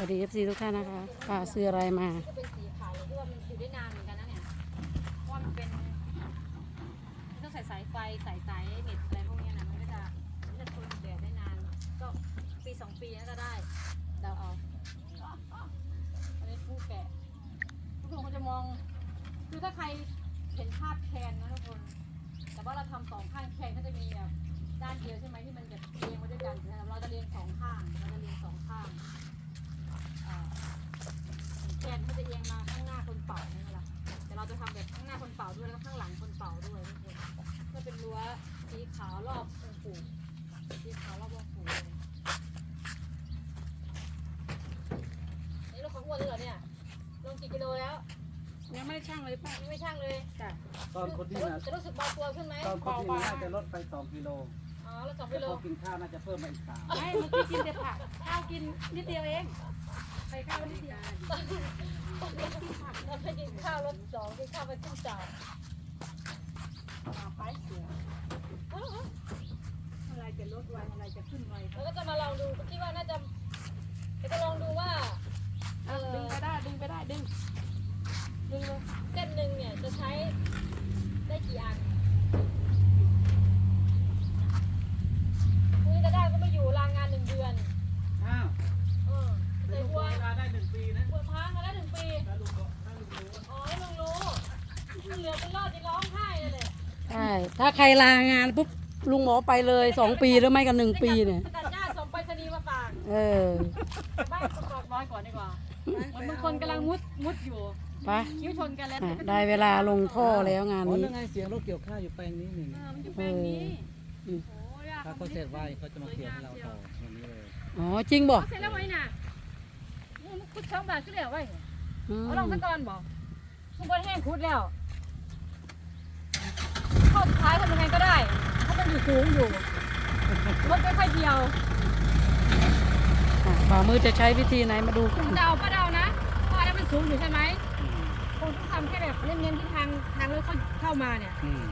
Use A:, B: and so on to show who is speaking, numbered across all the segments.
A: วัสดีเอฟซีทุกท่านนะคะป้าซื้ออะไรมา
B: ก็เป็นสีขาวที่ว่ามันอยู่ได้นานเหมือนกันนะเนี่ยเพราะว่ามันเป็นต้องใส่สายไฟใส่สายเน็ตอะไรพวกนี้นะมันก็จะมันจะทนแดดได้นานก็ปีสองปีน่าจะได้เดาเอาอันนี้ผู้แกะทุกคนก็จะมองคือถ้าใครเห็นภาพแคนนะทุกคน แต่ว่าเราทำสองข้างแคนก็จะมีแบบด้านเดียวใช่ไหมที่มันจะเรียงไว้ด้วยกันเราจะเรียงสองข้างเราจะเรียงสองข้าง อ่าแกนมันจะเอียงมาข้างหน้าคนเป่านี่แหละแต่เราจะทำแบบข้างหน้าคนเป่าด้วยแล้วก็ข้างหลังคนเป่าด้วยทุกคนก็เป็นรั้วสีขาวรอบองค์ปู่สีขาวรอบองค์ปู่เลยนี่เราของอ้วนเลยเหรอเนี่ยลงกี่กิโลแล้ว
A: ยังไม่ได้ช่างเลยป้า
B: ยังไม่ช่างเลย
A: จ้ะ
C: ตอนคนที่
B: จะรู้
C: นะ
B: จะรู้สึกเบาตัวขึ้นไหม
C: ตอนคนที่น่าจะลดไปสองกิโล
B: อ๋อแล้วสอง
C: แต่
B: กิโล
C: พอกินข้าวน่าจะเพิ่มมาอีกสาม
A: ไม่เมื่อกี้กินแต่ผักข้าวกินนิดเดียวเอง ใส่ข้าวนิดเดียว
B: เราไปกินข้าวรถสองกินข้าวไปครึ่งจาน
A: ไปเสืออะไรจะลดไวอะไรจะขึ้นไว
B: แล้วก็จะมาลองดูคิดว่าน่าจะจะลองดูว่าเออ
A: ดึงไปได้ดึงไปได้ดึงดึงเลย
B: เส้นหนึ่งเนี่ยจะใช้ได้กี่อันคุยจะได้ก็ไม่อยู่ลางงานหนึ่งเดือน
C: อ้าว
B: เออ
C: เป็
B: ใส่
C: นลูก
B: บัว
C: เวลาได้หนึ่งปีนะ
B: บัวพังมาแล้วหนึ่งปี
C: ถ้าลุงก็ถ้าลุงรู้
B: อ๋อแล้วลุงรู้ถ้าเหลือเป็นรอดจะร้องไห้เลยเลย
A: ใช่ ถ้าใครลางานปุ๊บลุงหมอไปเลยสองปีหรือไม่ก็หนึ่งปีเนี่ย
B: ตัดหญ้าส่งไปรษณีย์มาฝาก
A: เออ
B: บ้านประกอบน้อยก่อนดีกว่าเหมือนบางคนกำลังมุดมุดอยู่
A: ไป
B: คิ้วชนกันแล้ว
A: อะได้เวลาลงท่อแล้วงาน
C: อ๋อ
A: นี้
C: นั่นไงเสียงรถเกี่ยวข้าวอยู่แปลงนี้นี่
B: เออมันอยู่แปลงนี้
A: อืม
B: โอ้ย
C: ถ้าเขาเสร็จไวเขาจะมาเกี่ยวให้เราต่อวันนี้เลย
A: อ๋อจริงบอก
B: เอาเสร็จแล้วไว้น่ะมึงคุดช่องบาทขึ้นแล้วไว้
A: อืม
B: เอาลงซะก่อนบอกทุกคนแห้งคุดแล้ว ข้อสุดท้ายทำยังไงก็ได้เพราะมันอยู่สูงอยู่รถไม่ค่อยเดียว
A: อะฝ่ามือจะใช้วิธีไหนมาดูกัน
B: เดาป้าเดานะเพราะอันนั้นมันสูงอยู่ใช่ไหมคงต้องทำแค่แบบเน้นๆที่ทางทางรถเข้าเข้ามาเนี่ย
C: อืม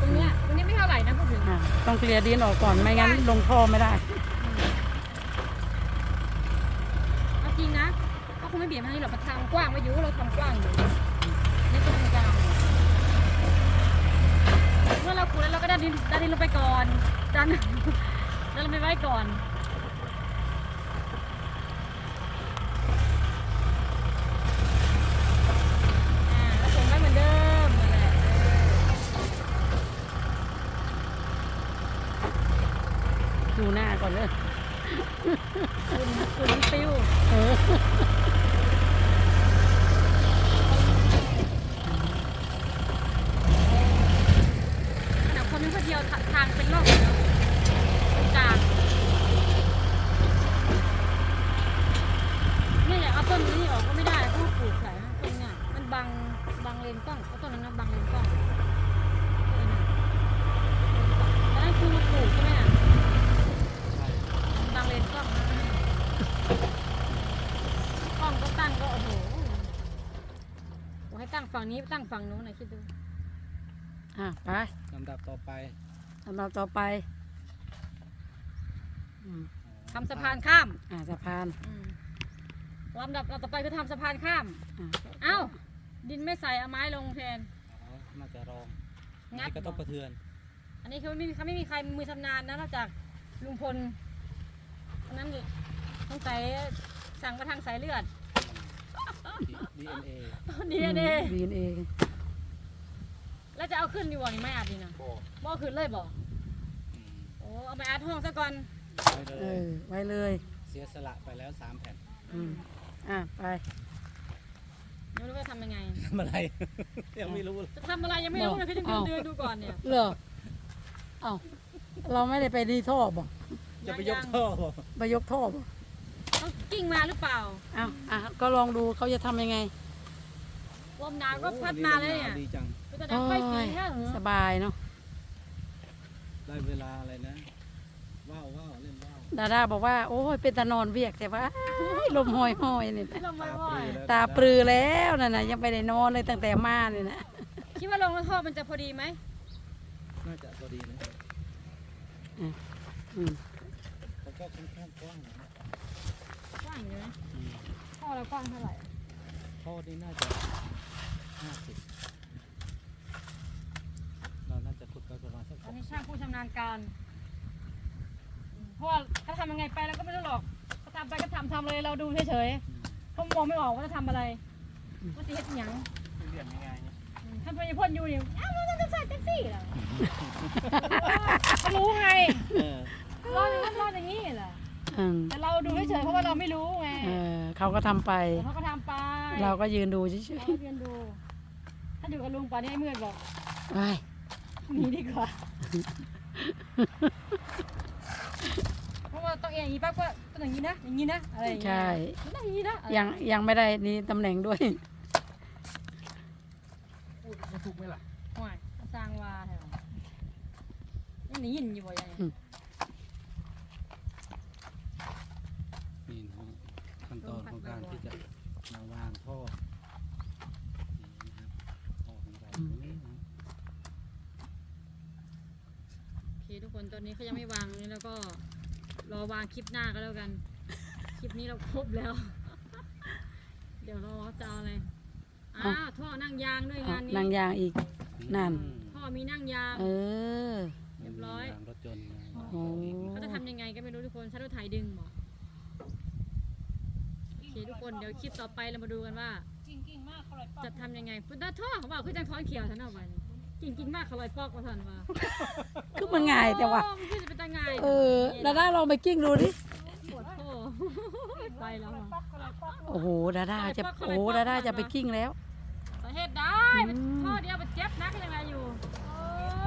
B: ตรงเนี้ยตรงนี้ไม่เท่าไหร่นะพูดถึง
A: อะต้องเคลียร์ดินออกก่อนไม่งั้นลงท่อไม่ได้
B: เอาจริงนะก็คงไม่เบียดมาทางนี้หรอกมันทางกว้างไม่อยู่เราทำกว้างอยู่นี่ตรงกลางเมื่อเราขุดแล้วเราก็ดันดินดันดินลงไปก่อนดันดันลงไปไว้ก่อนอ่าแล้วส่งไว้เหมือนเดิมนั่นแหละ
A: ดูหน้าก่อนเลย
B: ฝุ่นฝุ่นมันปิ้ว
A: เออ
B: ขนาดคนนึงคนเดียวทาทางเป็นร่องเลยเนอะตรงกลางเนี่ยอยากเอาต้นนี้ออกก็ไม่ได้เพราะว่าปลูกใส่นะต้นเนี่ยมันบังบังเลนกล้องเอาต้นนั้นนะบังเลนกล้องต้นนั้นน่ะแล้วนั่นคือมาปลูกใช่ไหมน่ะ
C: ใช่
B: บังเลนกล้องนะกล้องก็ตั้งก็โอ้โหบอกให้ตั้ งฝั่งนี้ตั้งฝั่งนู้นหน่อยคิดดู
A: อะไป
C: ลำดับต่อไป
A: สำหรับต่อไปอืม
B: ทำสะพานข้าม
A: อะสะพาน
B: อืมลำดับต่อไปคือทำสะพานข้าม
A: อะ
B: เอ้า ดินไม่ใส่เอาไม้ลงแทน
C: อ๋อน่าจะรอง
B: งัด
C: นี่ก็ต้องกระเทือน
B: อันนี้คือไม่มีเขาไม่มีใครมือชำนาญนะนอกจากลุงพลอันนั้นต้องใส่สั่งมาทางสายเลือด
C: ดีเอ็นเอ
B: ดีเอ็นเอ
A: ดีเอ็นเอ
B: แล้วจะเอาขึ้นดีกว่านี่ไม่อาจดีนะบ่เอาขึ้นเลยบ่โอ้เอาไปอาดห้องซะก่อน
C: ไปเล
A: เอยอไว้เลย
C: เสียสละไปแล้วสามแผ่น
A: อืมอะไป
B: ไม่รู้ว่าทำยังไง
C: ทำอะไร ยังไม่รู้เลย
B: จะทำอะไรยังไม่รู้เลยพี่ต้องเดินเดินดูก่อนเนี่ย
A: เหรอเอ้าเราไม่ได้ไปดีท่อบ่
C: จะไปยกท่อบ่
A: ไปยกท่อบ่
B: ต้อง กิ้งมาหรือเปล่า
A: เอ้าอะก็ลองดูเขาจะทำยังไง
B: ลมหนาวก็พัดมาเลยเนี่ย
C: ดีจัง
B: ก็จะดังไฟสีแค่เหรอ
A: สบายเนาะ
C: ได้เวลาอะไรนะ ว้าวว้าวเล่นว้าว
A: ดาดาบอกว่า โอ้ยเป็นตานอนเวียกแต่ว่าลมหอยหอยๆนี่นะ
B: ลมไม่ไหว
A: ตาปรือแล้วน่ะนะยังไปได้นอนเลยตั้งแต่มาเลยนะ
B: คิดว่าลงแล้วท่อมันจะพอดีไหม
C: น่าจะพอดีนะ
A: อืม
C: เขาก็ค่อนข้างกว้างนะ
B: กว้างอยู่นะ
C: อืม
B: เรากว้างเท่าไหร่
C: ท่อนี่น่าจะห้าสิบเราน่าจะขุดไปประมาณสัก
B: อันนี้ช่างผู้ชำนาญการอืมเพราะว่าเขาทำยังไงไปเราก็ไม่รู้หรอกเขาทำไปก็ทำทำเลยเราดูเฉยๆเพราะมองไม่ออกว่าจะทำอะไรว่าจะเฮ็ดอิหยัง
C: เรียนยังไงเนี่ย
B: อืมท่านพญพ่นอยู่นี่อ้าวมันจะใส่แท็กซี่เหรอเขารู้ไง
C: เออ
B: รอดอย่างนั้นรอดอย่างนี้เหรอ
A: อืม
B: แต่เราดูเฉยๆเพราะว่าเราไม่รู้ไง
A: เออเขาก็ทำไป
B: แต่เขาก็ทำไป
A: เราก็ยืนดูเฉย
B: เราก็เรียนดู ถ้าอยู่กับลุงป่านนี้ไอ้มืดบอก
A: ๆไป
B: หนีดีกว่า เพราะว่าต้องเองอย่างนี้ปั๊บก็ต้องอย่างนี้นะ อย่างนี้นะ อะไรอย่างเงี้ย
A: ใช่
B: มันต้องอย่างนี้นะอะไร
A: ยังยังไม่ได้นี่ตำแหน่งด้วย
C: พูดจะถูกไหมล่ะ
B: ห่วยสร้างว่าแถวยังได้ยินอยู่บ่ยัง
A: อืม
C: นี่นะฮะขั้นตอนของการที่จะมาวางท่อนี่นะครับท่อของเราตรงนี้นะ
B: โอเคทุกคนตอนนี้เขายังไม่วางนี่แล้วก็ รอวางคลิปหน้าก็แล้วกัน คลิปนี้เราครบแล้ว เดี๋ยวเราจะเอาอะไร อ้าวท่อนั่งยางด้วย
A: เอา
B: งานนี้
A: นางยางอีก นั่น
B: ท่อมีนั่งยาง
A: เออ
B: เรียบร้อยา
C: งรถยนต์นะ
A: โอ้
B: เขาจะทำยังไงก็ไม่รู้ทุกคนใช้รถไถดึงบอกโอเคทุกคนเดี๋ยวคลิปต่อไปเรามาดูกันว่าจะทำยังไงพุทธท่อเขาบอกคือจังท้อนเขียวท่านเอาไป จริงจริงๆมากเขาลอยปอกว่าท่านว่า
A: คือมันง่ายแต่ว่า
B: โอ้มันคือจะเป็นตาง่าย
A: เออดาด้าลองไปกิ้งดูดิ
B: ปวดโท่ไปแล้วอะ
A: โอ้โหดาด้าจะโอ้โหดาด้าจะไปกิ้งแล้ว
B: สาเหตุได้มันท่อเดียวมันเจ็บนักยังไงอยู่เอ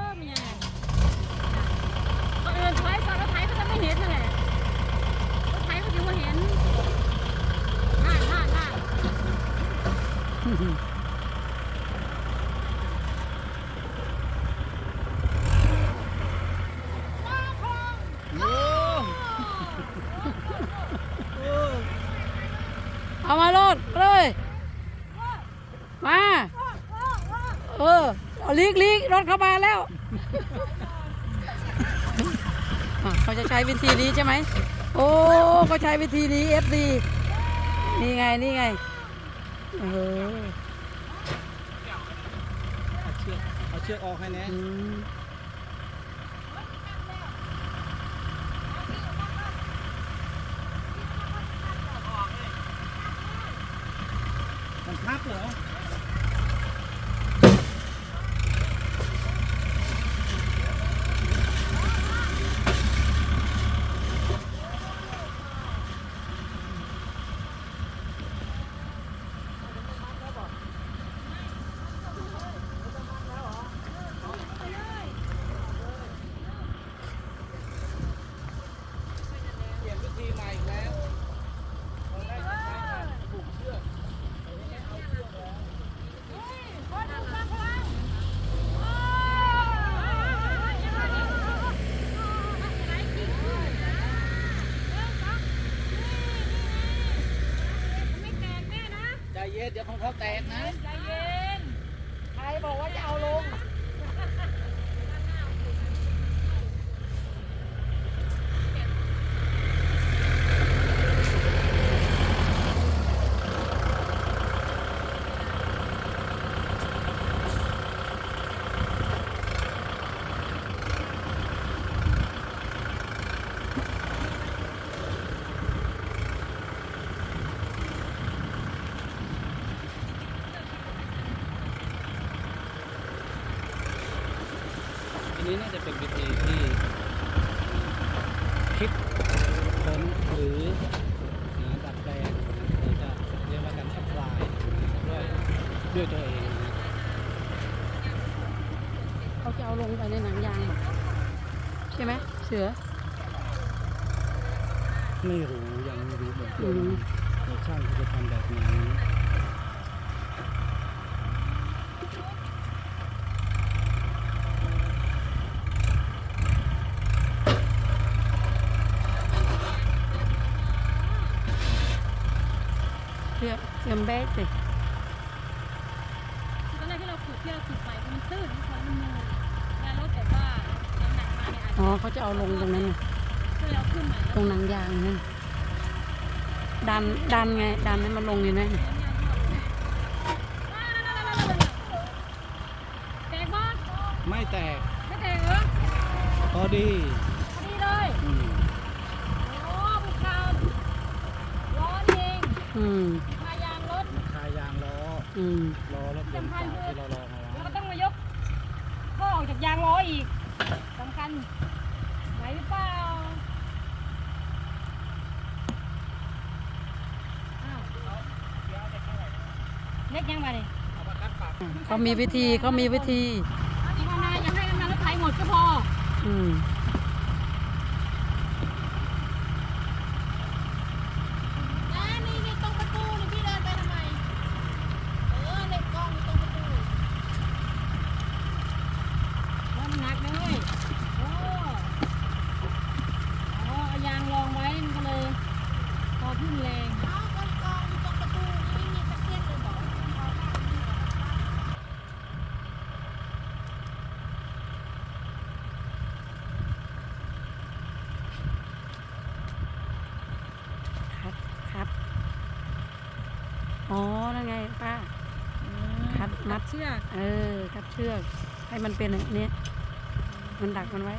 B: อมีไงคนอื่นถอยก่อนรถไถเขาจะไม่เห็นนั่นแหละรถไถเขาถือว่าเห็นน่านน่านน่าน
C: โอ้
A: เอามาโลดเลย มา เออเอาลีกลีกร ถเข้ามาแล้วอะเขาจะใช้วิธีนี้ใช่ไหม โอ้เขาใช้วิธีนี้ FD นี่ไง นี่ไงเออ
C: เอาเชือกเอาเชือกออกให้แน่
A: อืม
C: มันพับเหรอ เปลี่ยนวิธีใหม่อีกแล้วเราได้ใช้การผูกเชือก ใจ เย็นเดี๋ยวของเขาแตกนะ
B: ใจเย็น
A: ใครบอกว่าจะเอาลง
C: อันนี้น่าจะเป็นวิธีที่คิดค้นหรือหาดัดแปลงหรือจะเรียกว่าการแอพพลายด้วย ด้วยตัวเองนะ
A: เขาจะเอาลงไปในหนังยางเหรอใช่ไหมเสือ
C: ไม่รู้ยังไม่รู้เหมือน
A: อื
C: กัน
A: ม
C: แต่ช่างเขาจะทำแบบไหน
A: เสือเสือมแบ๊ดสิ
B: ตอนแรกที่เราขุดที่เราขุดไปมันตื้นมันคอยมันนูนแล้วรถแบบว่าน้ำหนักมา เนี่ยอาจ
A: อ๋
B: จะ
A: อเขาจะเอาลงตรงนั้นน่ะ
B: ช่วยเราขึ้นหน่อย
A: ตรงหนังยางนั่นดันดันไงดันให้มันลงนี่นะ
B: แตกบ้าง
C: ไม่แตก
B: ไม่แตกเหรอ
C: พอดี
B: พอดีเลย
C: อืม
B: โอ้บุกคาวร้อนเอง
A: อืม
B: พายางรถ
C: คายางล้อ
A: อืม
C: ล้อรถยนต์เก่าที่เราลองเอา
B: แล้ว
C: ไว้
B: ก็ต้องมายกท่อออกจากยางล้ออีกสำคัญไหวหรือเปล่าอ้าว เล็กยังไงเนี่ย
A: เขามีวิธีเขามีวิธี
B: อีกวันหนาอย่าให้น้ำมันรถไถหมดก็พอ
A: อืม
D: นะนี่นี่ตรงประตูนี่พี่เดินไปทำไม เออเหล็กกล้องอยู่ตรงประตู
B: ว่ามันหนักนะเว้ยโอ้โอ้เอายางรองไว้มันก็เลยพอขึ้นแรง
D: เอากล้องกล้องอยู่ตรงประตูนี่ไม่มีตะเกียงเลยบอกเอาผ้านี่ก่อน
A: ครับครับอ๋อนั่น ไงป้าคัดมัด
B: เชือก
A: เออครับเชือก ให้มันเป็นอย่างนี้มันดักมันไว้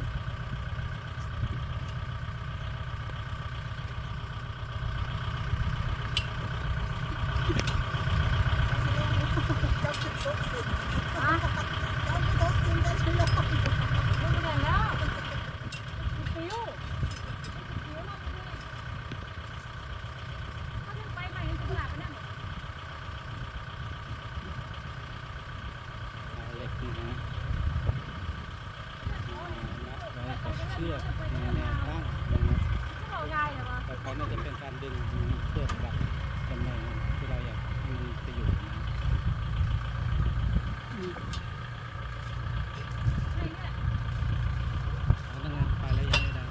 B: ไม่ได้แล้วปิวปิวมากเลยถ้าขึ้นไปใหม่จะหลับไปนั่น
C: เอาเหล็ก นะฮะมัดไว้กับเชือกแนวตั้งนะครับ
B: ก็บอกยาเหรอวะ
C: ต่อไปน่าจะเป็นการดึงเชือกแบบตำแหน่งที่เราอยากให้มันไปอยู่นะ
B: ใช่เนี่ย
C: พนักงานไปแล้วยังไม่ได้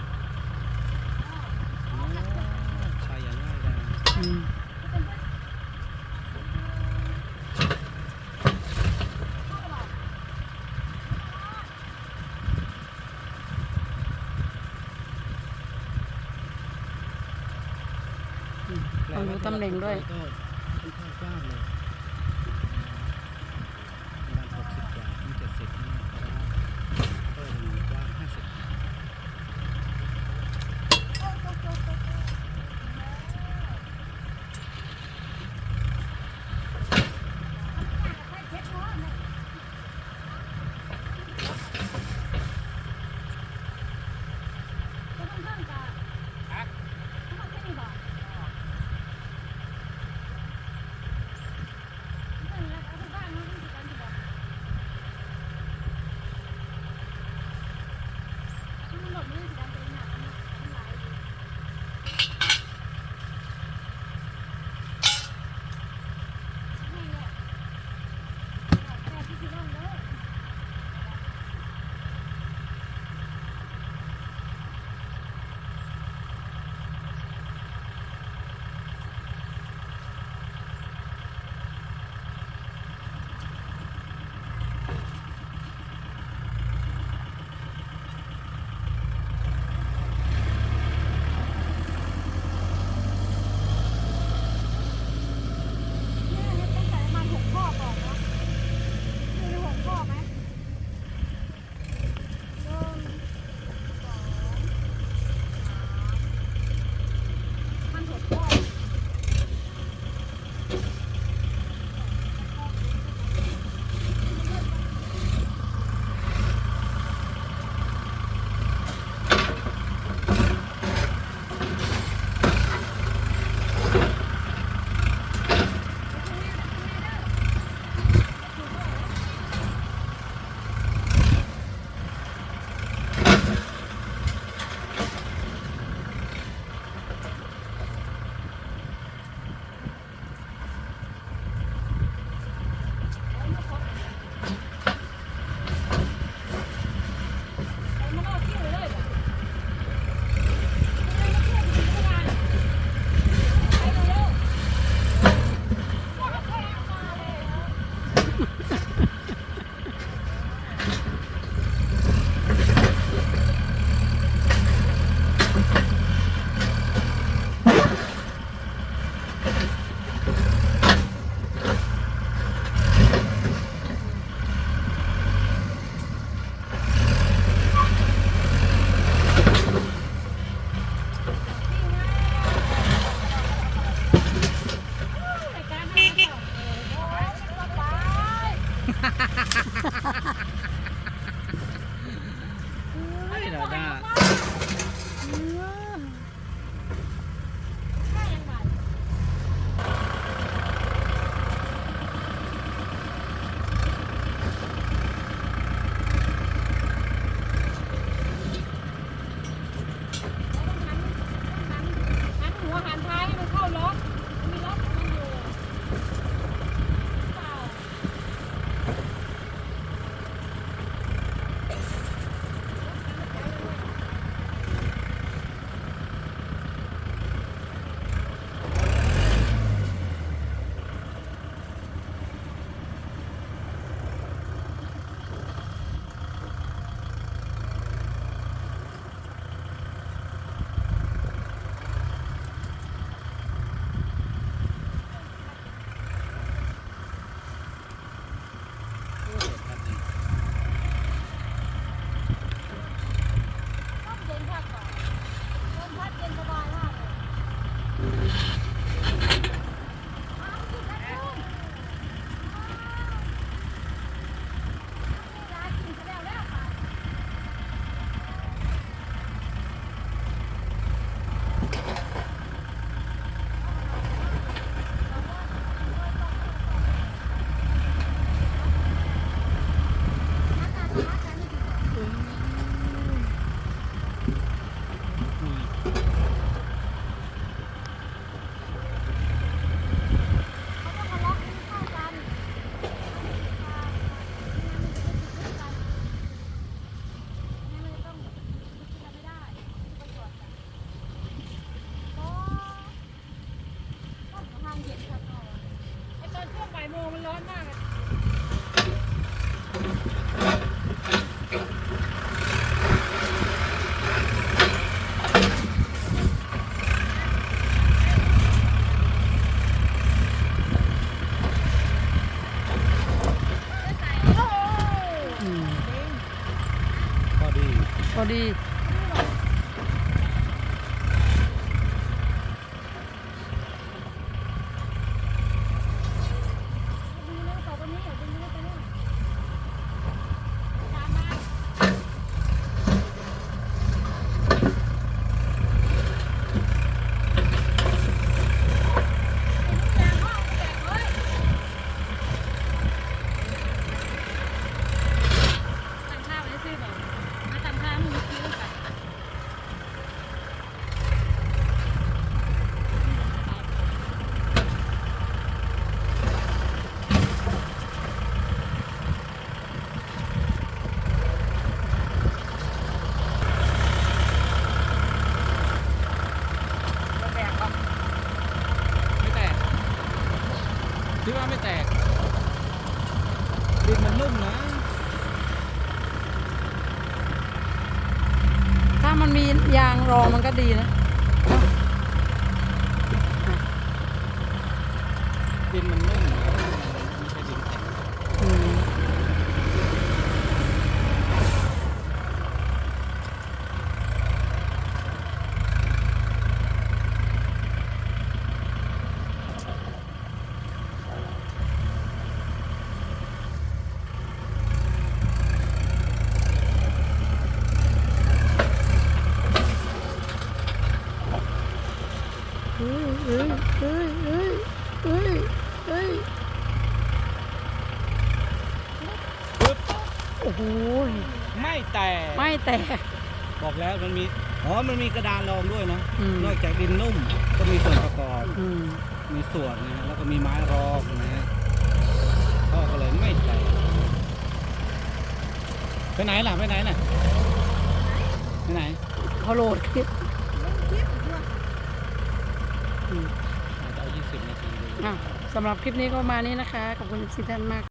C: อ๋อไปอย่างง่ายดาย
A: อืม ต้อง รู้ตำแหน่งด้วย
C: ค่อนข้างกว้างเลย มนะ
A: ถ้ามันมียางรองมันก็ดีนะ
C: ดินมันไม่ใช่ดินแข็ง
A: อืม เฮ้ยเฮ้ยเฮ้ยเฮ้ยเฮ้ยเฮ้ย
C: ปึ๊บ
A: โอ้โห
C: ไม่แตก
A: ไม่แตก
C: บอกแล้วมันมีอ๋อมันมีกระดานรองด้วยนะ
A: อืม
C: นอกจากดินนุ่มก็มีส่วนประกอบ
A: อืม
C: มีส่วนนะฮะแล้วก็มีไม้รองนะฮะพ่อก็เลยไม่แตกไปไหนล่ะไปไหนน่ะไปไหน
A: เขาโหลดคลิป
C: จจะเอายี่สิบนาทีดู
A: อะสำหรับคลิปนี้ก็ประมาณนี้นะคะ ขอบคุณทุกท่านมาก